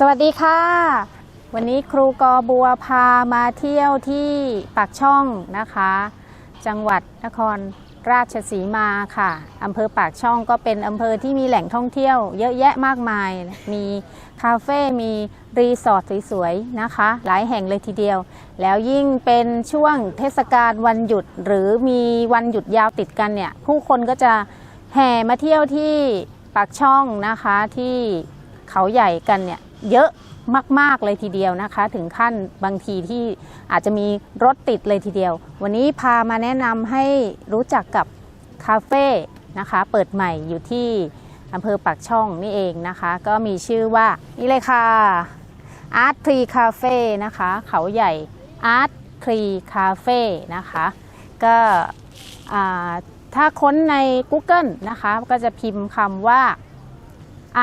สวัสดีค่ะ วันนี้ครูกอบัวพามาเที่ยวที่ปากช่องนะคะ จังหวัดนครราชสีมาค่ะอำเภอปากช่องก็เป็นอำเภอที่มีแหล่งท่องเที่ยว เยอะแยะมากมาย มีคาเฟ่ มีรีสอร์ทสวยๆนะคะ หลายแห่งเลยทีเดียว แล้วยิ่งเป็นช่วงเทศกาลวันหยุด หรือมีวันหยุดยาวติดกันเนี่ย ผู้คนก็จะแห่มาเที่ยวที่ปากช่องนะคะที่เขาใหญ่กันเนี่ย เยอะมาก ๆ เลยทีเดียวนะคะ ถึงขั้นบางทีที่อาจจะมีรถติดเลยทีเดียว วันนี้พามาแนะนำให้รู้จักกับคาเฟ่นะคะ เปิดใหม่อยู่ที่อำเภอปากช่องนี่เองนะคะ ก็มีชื่อว่านี่เลยค่ะ Art Tree Cafe นะคะ เขาใหญ่ Art Tree Cafe นะคะ ก็ถ้าค้นใน Google นะคะ ก็จะพิมพ์คำว่า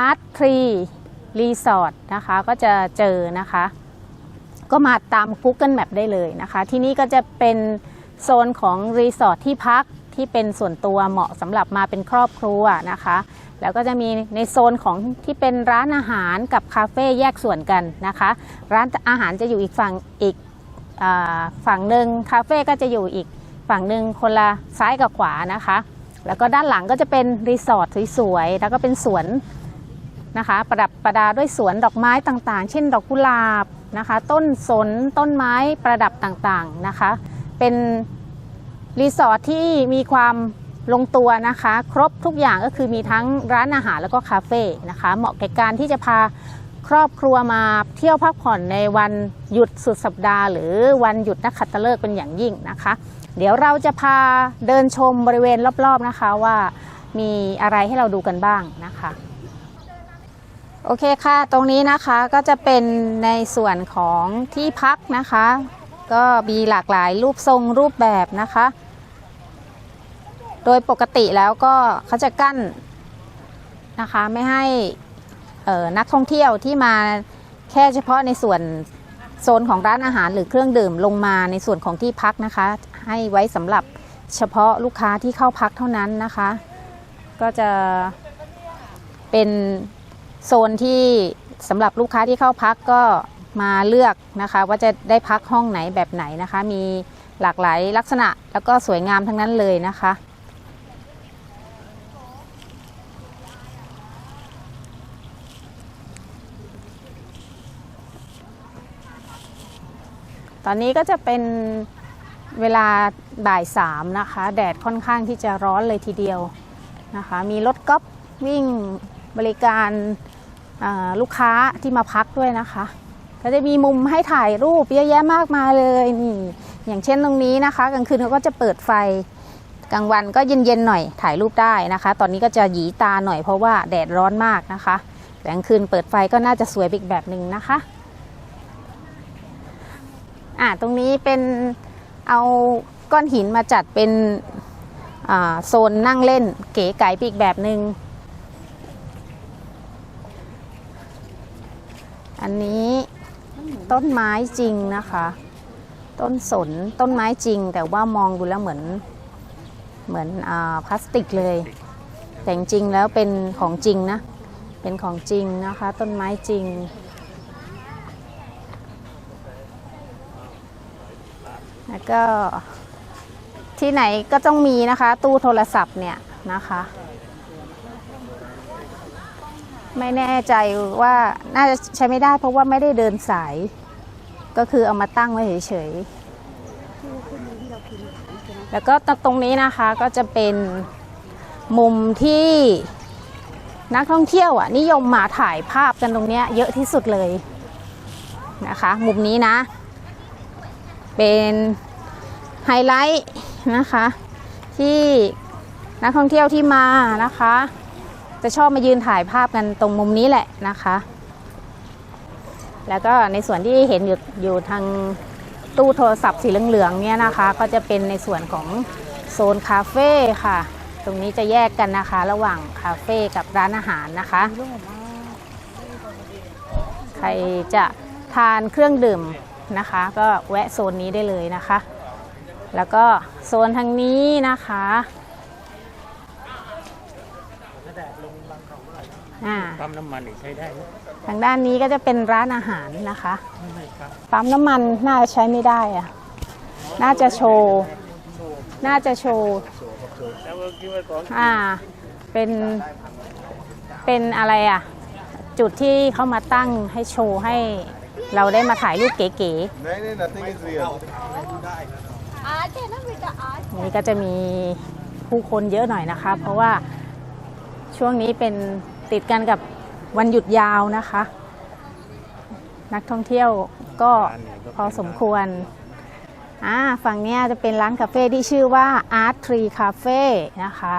Art Tree Resort นะคะก็จะเจอนะคะ ก็มาตาม Google Map ได้เลยนะคะ ที่นี่ก็จะเป็นโซนของรีสอร์ทที่พักที่เป็นส่วนตัวเหมาะสำหรับมาเป็นครอบครัวนะคะ แล้วก็จะมีในโซนของที่เป็นร้านอาหารกับคาเฟ่แยกส่วนกันนะคะ ร้านอาหารจะอยู่อีกฝั่งอีกอฝั่งหนึ่งคาเฟ่ก็จะอยู่อีกฝั่งหนึ่งคนละซ้ายกับขวานะคะ แล้วก็ด้านหลังก็จะเป็นรีสอร์ทสวยๆแล้วก็เป็นสวน นะคะ ประดับประดาด้วยสวนดอกไม้ต่างๆ เช่น ดอกกุหลาบนะคะ ต้นสนต้นไม้ประดับต่างๆนะคะ เป็นรีสอร์ทที่มีความลงตัวนะคะ ครบทุกอย่างก็คือมีทั้งร้านอาหารแล้วก็คาเฟ่นะคะ เหมาะแก่การที่จะพาครอบครัวมาเที่ยวพักผ่อนในวันหยุดสุดสัปดาห์ หรือวันหยุดนักขัตฤกษ์เป็นอย่างยิ่งนะคะ เดี๋ยวเราจะพาเดินชมบริเวณรอบๆนะคะว่ามีอะไรให้เราดูกันบ้างนะคะ โอเคค่ะ ตรงนี้นะคะก็จะเป็นในส่วนของที่พักนะคะ ก็มีหลากหลายรูปทรงรูปแบบนะคะ โดยปกติแล้วก็เขาจะกั้นนะคะไม่ให้นักท่องเที่ยวที่มาแค่เฉพาะในส่วนโซนของร้านอาหารหรือเครื่องดื่มลงมาในส่วนของที่พักนะคะ ให้ไว้สำหรับเฉพาะลูกค้าที่เข้าพักเท่านั้นนะคะ ก็จะเป็น โซนที่สำหรับลูกค้าที่เข้าพักก็มาเลือกนะคะ ว่าจะได้พักห้องไหนแบบไหนนะคะ มีหลากหลายลักษณะแล้วก็สวยงามทั้งนั้นเลยนะคะตอนนี้ก็จะเป็นเวลาบ่ายสามนะคะ แดดค่อนข้างที่จะร้อนเลยทีเดียวนะคะ มีรถก๊อฟวิ่งบริการ ลูกค้าที่มาพักด้วยนะคะ ก็จะมีมุมให้ถ่ายรูปเยอะแยะมากมายเลยนี่อย่างเช่นตรงนี้นะคะกลางคืนเขาก็จะเปิดไฟกลางวันก็เย็นๆหน่อยถ่ายรูปได้นะคะ ตอนนี้ก็จะหยีตาหน่อยเพราะว่าแดดร้อนมากนะคะแต่กลางคืนเปิดไฟก็น่าจะสวยอีกแบบหนึ่งนะคะอ่าตรงนี้เป็นเอาก้อนหินมาจัดเป็นโซนนั่งเล่นเก๋ไก๋อีกแบบหนึ่ง อันนี้ต้นไม้จริงนะคะ ต้นสนต้นไม้จริง แต่ว่ามองดูแล้วเหมือนเหมือนอาพลาสติกเลย แต่จริงแล้วเป็นของจริงนะ เป็นของจริงนะคะ ต้นไม้จริง แล้วก็ที่ไหนก็ต้องมีนะคะ ตู้โทรศัพท์เนี่ยนะคะ ไม่แน่ใจว่าน่าจะใช้ไม่ได้เพราะว่าไม่ได้เดินสาย ก็คือเอามาตั้งไว้เฉยๆแล้วก็ตรงนี้นะคะก็จะเป็นมุมที่นักท่องเที่ยวอะนิยมมาถ่ายภาพกันตรงเนี้ยเยอะที่สุดเลยนะคะ มุมนี้นะ เป็นไฮไลท์นะคะ ที่นักท่องเที่ยวที่มานะคะ จะชอบมายืนถ่ายภาพกันตรงมุมนี้แหละนะคะ แล้วก็ในส่วนที่เห็นอยู่อยู่ทางตู้โทรศัพท์สีเหลืองๆเนี่ยนะคะ ก็จะเป็นในส่วนของโซนคาเฟ่ค่ะ ตรงนี้จะแยกกันนะคะ ระหว่างคาเฟ่กับร้านอาหารนะคะ ใครจะทานเครื่องดื่มนะคะ ก็แวะโซนนี้ได้เลยนะคะ แล้วก็โซนทางนี้นะคะ อ่า ปั๊มน้ำมันนี่ใช้ได้ไหม ทางด้านนี้ก็จะเป็นร้านอาหารนะคะ ปั๊มน้ำมันน่าจะใช้ไม่ได้อะน่าจะโชว์ น่าจะโชว์ อ่า เป็น เป็นอะไรอ่ะ จุดที่เขามาตั้งให้โชว์ให้เราได้มาถ่ายรูปเก๋ नहीं नहीं nothing is real ๆ นี่ก็จะมีผู้คนเยอะหน่อยนะคะ เพราะว่าช่วงนี้เป็น ติดกันกับวันหยุดยาวนะคะ นักท่องเที่ยวก็พอสมควรอ่าฝั่งเนี้ยจะเป็นร้านคาเฟ่ที่ชื่อว่า Art Tree Cafe นะคะ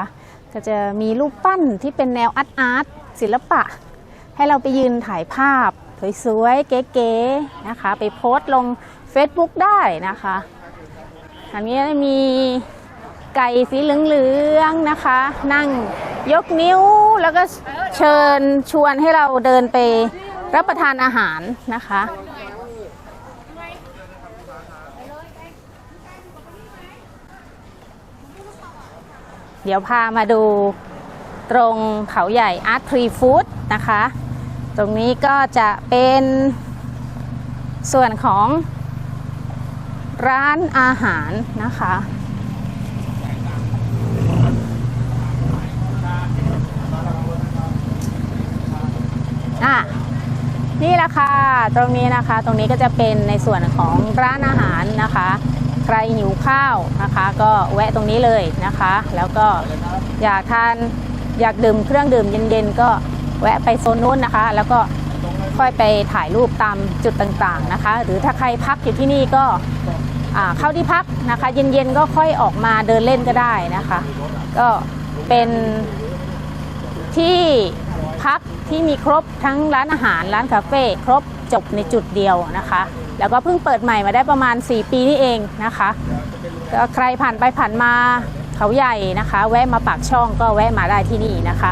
ก็จะมีรูปปั้นที่เป็นแนวอาร์ตอาร์ตศิลปะ ให้เราไปยืนถ่ายภาพ สวยๆ เก๋ๆนะคะ ไปโพสต์ลง Facebook ได้นะคะอันนี้มีไก่สีเหลืองๆนะคะ นั่ง ยกนิ้วแล้วก็เชิญชวนให้เราเดินไปรับประทานอาหารนะคะ เดี๋ยวพามาดูตรงเขาใหญ่ Art Tree Food นะคะ ตรงนี้ก็จะเป็นส่วนของร้านอาหารนะคะ อะนี่แหละค่ะตรงนี้นะคะตรงนี้ก็จะเป็นในส่วนของร้านอาหารนะคะ ใครหิวข้าวนะคะ ก็แวะตรงนี้เลยนะคะ แล้วก็อยากทานอยากดื่มเครื่องดื่มเย็นๆ ก็แวะไปโซนนู้นนะคะ แล้วก็ค่อยไปถ่ายรูปตามจุดต่างๆนะคะ หรือถ้าใครพักอยู่ที่นี่ก็เข้าที่พักนะคะ เย็นๆก็ค่อยออกมาเดินเล่นก็ได้นะคะ ก็เป็นที่ พักที่มีครบทั้งร้านอาหารร้านคาเฟ่ครบจบในจุดเดียวนะคะ แล้วก็เพิ่งเปิดใหม่มาได้ประมาณ 4 ปีนี่เองนะคะก็ใครผ่านไปผ่านมาเขาใหญ่นะคะ แวะมาปากช่องก็แวะมาได้ที่นี่นะคะ